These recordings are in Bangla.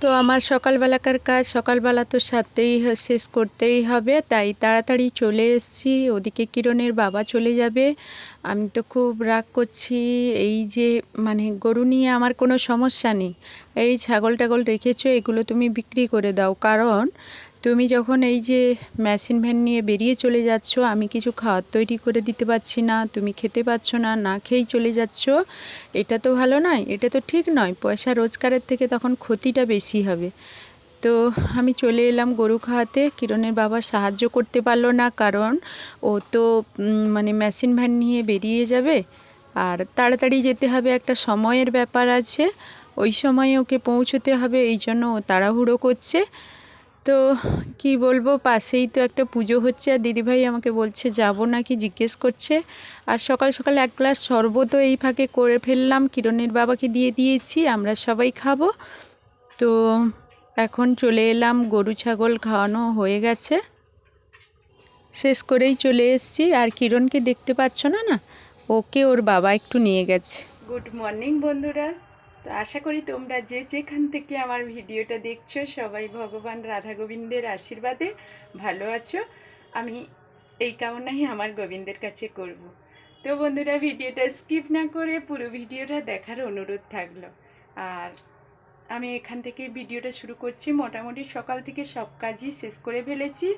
তো আমার সকালবেলাকার কাজ, সকালবেলা তো সারতেই শেষ করতেই হবে, তাই তাড়াতাড়ি চলে এসেছি। ওদিকে কিরণের বাবা চলে যাবে। আমি তো খুব রাগ করছি, এই যে মানে গরু নিয়ে আমার কোনো সমস্যা নেই। এই ছাগল টাগল রেখেছো, এগুলো তুমি বিক্রি করে দাও। কারণ তুমি যখন এই যে মেশিন ভ্যান নিয়ে বেরিয়ে চলে যাচ্ছ, আমি কিছু খাওয়ার তৈরি করে দিতে পারছি না, তুমি খেতে পারছ না না খেয়েই চলে যাচ্ছ, এটা তো ভালো নয়, এটা তো ঠিক নয়, পয়সা রোজগারের থেকে তখন ক্ষতিটা বেশি হবে। তো আমি চলে এলাম গরু খাওয়াতে, কিরণের বাবা সাহায্য করতে পারল না, কারণ ও তো মানে মেশিন ভ্যান নিয়ে বেরিয়ে যাবে, আর তাড়াতাড়ি যেতে হবে, একটা সময়ের ব্যাপার আছে, ওই সময়ে ওকে পৌঁছতে হবে, এই জন্য ও তাড়াহুড়ো করছে তো কি বলব, পাশেই তো একটা পুজো হচ্ছে আর দিদিভাই আমাকে বলছে, যাব নাকি? জিজ্ঞেস করছে। আর সকাল সকাল এক গ্লাস শরবতও এই ফাঁকে করে ফেললাম। কিরণের বাবাকে দিয়ে দিয়েছি, আমরা সবাই খাব। তো এখন চলে এলাম, গরু ছাগল খাওয়ানো হয়ে গেছে। শেষ করেই চলে এসেছি। আর কিরণকে দেখতে পাচ্ছ না না? ওকে ওর বাবা একটু নিয়ে গেছে। গুড মর্নিং বন্ধুরা। তো আশা করি তোমরা যে যেখান থেকে আমার ভিডিওটা দেখছ, সবাই ভগবান রাধা গোবিন্দের আশীর্বাদে ভালো আছো। আমি এই কামনাই আমার গোবিন্দের কাছে করব। তো বন্ধুরা, ভিডিওটা স্কিপ না করে পুরো ভিডিওটা দেখার অনুরোধ থাকল। আর আমি এখান থেকে ভিডিওটা শুরু করছি। মোটামুটি সকাল থেকে সব কাজই শেষ করে ফেলেছি।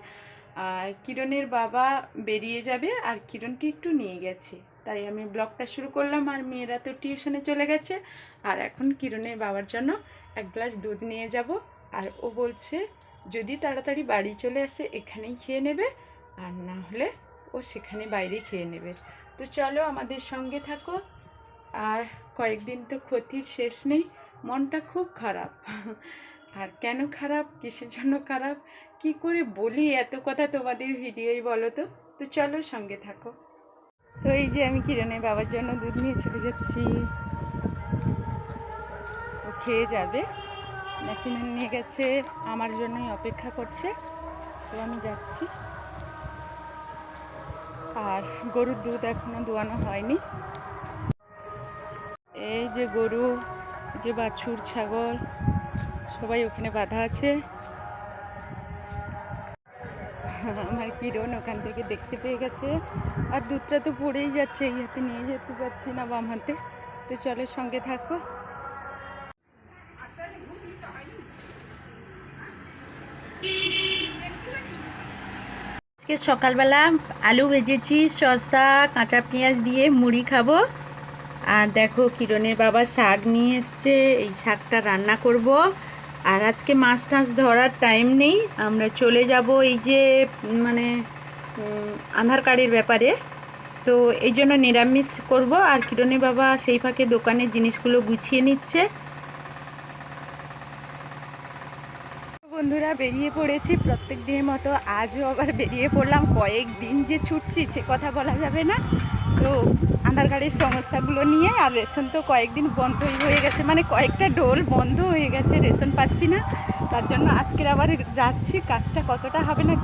আর কিরণের বাবা বেরিয়ে যাবে, আর কিরণকে একটু নিয়ে গেছে। তাই আমি ব্লগটা শুরু করলাম আর মেয়েরা তো টিউশনে চলে গেছে। আর এখন কিরণের বাবার জন্য এক গ্লাস দুধ নিয়ে যাব। আর ও বলছে, যদি তাড়াতাড়ি বাড়ি চলে আসে, এখানেই খেয়ে নেবে। আর না হলে ও সেখানে বাইরে খেয়ে নেবে। তো চলো আমাদের সঙ্গে থাকো। আর কয়েকদিন তো ক্ষতির শেষ নেই। মনটা খুব খারাপ। আর কেন খারাপ? কিসের জন্য খারাপ? কি করে বলি এত কথা তোমাদের ভিডিওই বলো তো? তো চলো সঙ্গে থাকো। তো এই যে আমি কিরণের বাবার জন্য দুধ নিয়ে চলে যাচ্ছি। ও খেয়ে যাবে। মেশিনে নিয়ে গেছে, আমার জন্যই অপেক্ষা করছে। তো আমি যাচ্ছি। আর গরুর দুধ এখনও দোয়ানো হয়নি। এই যে গরু যে বাছুর, ছাগল, সবাই ওখানে বাঁধা আছে। আমার কিরণ ওখান থেকে দেখতে পেয়ে গেছে। আর দুধটা তো পড়েই যাচ্ছে, এই হাতে নিয়ে যেতে পারছি না বাম হাতে তো চলো সঙ্গে থাকো। আজকে সকালবেলা আলু ভেজেছি, শসা, কাঁচা পেঁয়াজ দিয়ে মুড়ি খাব। আর দেখো কিরণের বাবা শাক নিয়ে এসছে, এই শাকটা রান্না করব। আর আজকে মাছ টাছ ধরার টাইম নেই, আমরা চলে যাব এই যে মানে আধার কার্ডের ব্যাপারে। তো এই জন্য নিরামিষ করব। আর কিরণের বাবা সেই ফাঁকে দোকানের জিনিসগুলো গুছিয়ে নিচ্ছে। বন্ধুরা, বেরিয়ে পড়েছি। প্রত্যেক দিনের মতো আজও আবার বেরিয়ে পড়লাম। কয়েক দিন যে ছুটছি, সে কথা বলা যাবে না। তো আধার কার্ডের সমস্যাগুলো নিয়ে আর রেশন তো কয়েকদিন বন্ধই হয়ে গেছে। মানে কয়েকটা ডোল বন্ধ হয়ে গেছে, রেশন পাচ্ছি না। তার জন্য আজকের আবার যাচ্ছি। কাজটা কতটা হবে না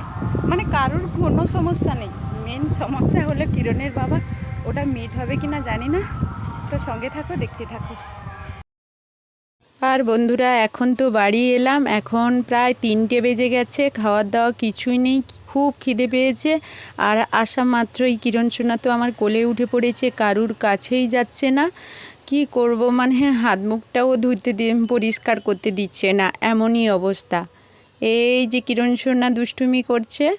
মানে কারোর কোনো সমস্যা নেই। মেন সমস্যা হলো কিরণের বাবা। ওটা মিট হবে কি না জানি না। তো সঙ্গে থাকো, দেখতে থাকো। আর বন্ধুরা, এখন তো বাড়ি এলাম। এখন প্রায় তিনটে বেজে গেছে। খাওয়ার দাওয়া কিছুই নেই। খুব খিদে পেয়েছে। আর আসা মাত্রই, কিরণ সোনা তো আমার কোলে উঠে পড়েছে। কারুর কাছেই যাচ্ছে না। কি করব? মানে হাত মুখটাও ধুতে পরিষ্কার করতে দিচ্ছে না। এমনই অবস্থা। এই যে কিরণ সোনা দুষ্টুমি করছে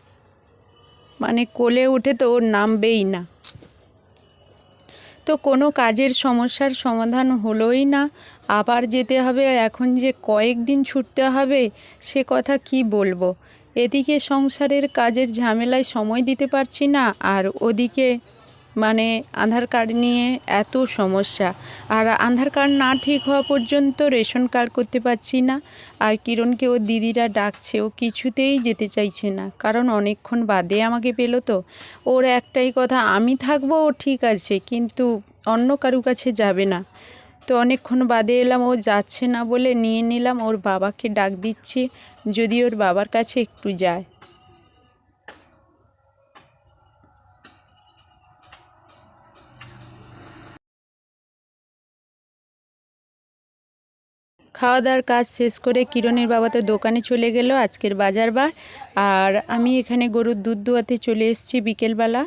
মানে কোলে উঠে তো ওর নামবেই না। তো কোনো কাজের সমস্যার সমাধান হলোই না। আবার যেতে হবে, এখন যে কয়েক দিন ছুটতে হবে, সে কথা কি বলব? এদিকে সংসারের কাজের ঝামেলায় সময় দিতে পারছি না, আর ওদিকে মানে আধার কার্ড নিয়ে এত সমস্যা। আর আধার কার্ড না ঠিক হওয়া পর্যন্ত রেশন কার্ড করতে পারছি না। আর কিরণকে ও দিদিরা ডাকছে, ও কিছুতেই যেতে চাইছে না। কারণ অনেকক্ষণ বাদে আমাকে পেল তো। ওর একটাই কথা, আমি থাকব, ও ঠিক আছে, কিন্তু অন্য কারু কাছে যাবে না। তো অনেকক্ষণ বাদে এলাম, ও যাচ্ছে না বলে নিয়ে নিলাম, ওর বাবাকে ডাক দিচ্ছি, যদি ওর বাবার কাছে একটু যায়। খাওয়া দাওয়ার কাজ শেষ করে কিরণের বাবা তো দোকানে চলে গেল, আজকের বাজার বার। আর আমি এখানে গরুর দুধ দোয়াতে চলে এসেছি বিকেলবেলা।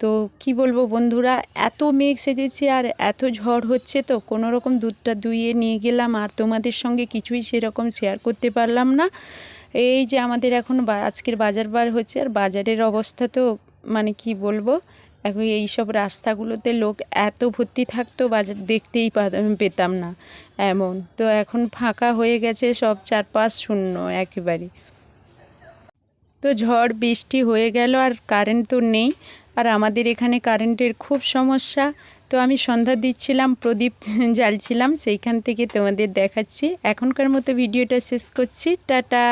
তো কি বলব বন্ধুরা, এত মেঘ সেজেছে আর এত ঝড় হচ্ছে তো, কোনো রকম দুধটা দুইয়ে নিয়ে গেলাম আর তোমাদের সঙ্গে কিছুই সেরকম শেয়ার করতে পারলাম না। এই যে আমাদের এখন আজকের বাজার বার হচ্ছে আর বাজারের অবস্থা তো মানে কি বলব এখন এই সব রাস্তাগুলোতে লোক এত ভর্তি থাকতো বাজার দেখতেই পেতাম না এমন। তো এখন ফাঁকা হয়ে গেছে সব চারপাশ শূন্য একেবারে। তো ঝড়, বৃষ্টি হয়ে গেল আর কারেন্ট তো নেই। আর আমাদের এখানে কারেন্টের খুব সমস্যা। তো আমি সন্ধ্যা দিচ্ছিলাম, প্রদীপ জ্বালছিলাম, সেইখান থেকে তোমাদের দেখাচ্ছি। এখনকার মতো ভিডিওটা শেষ করছি। টাটা!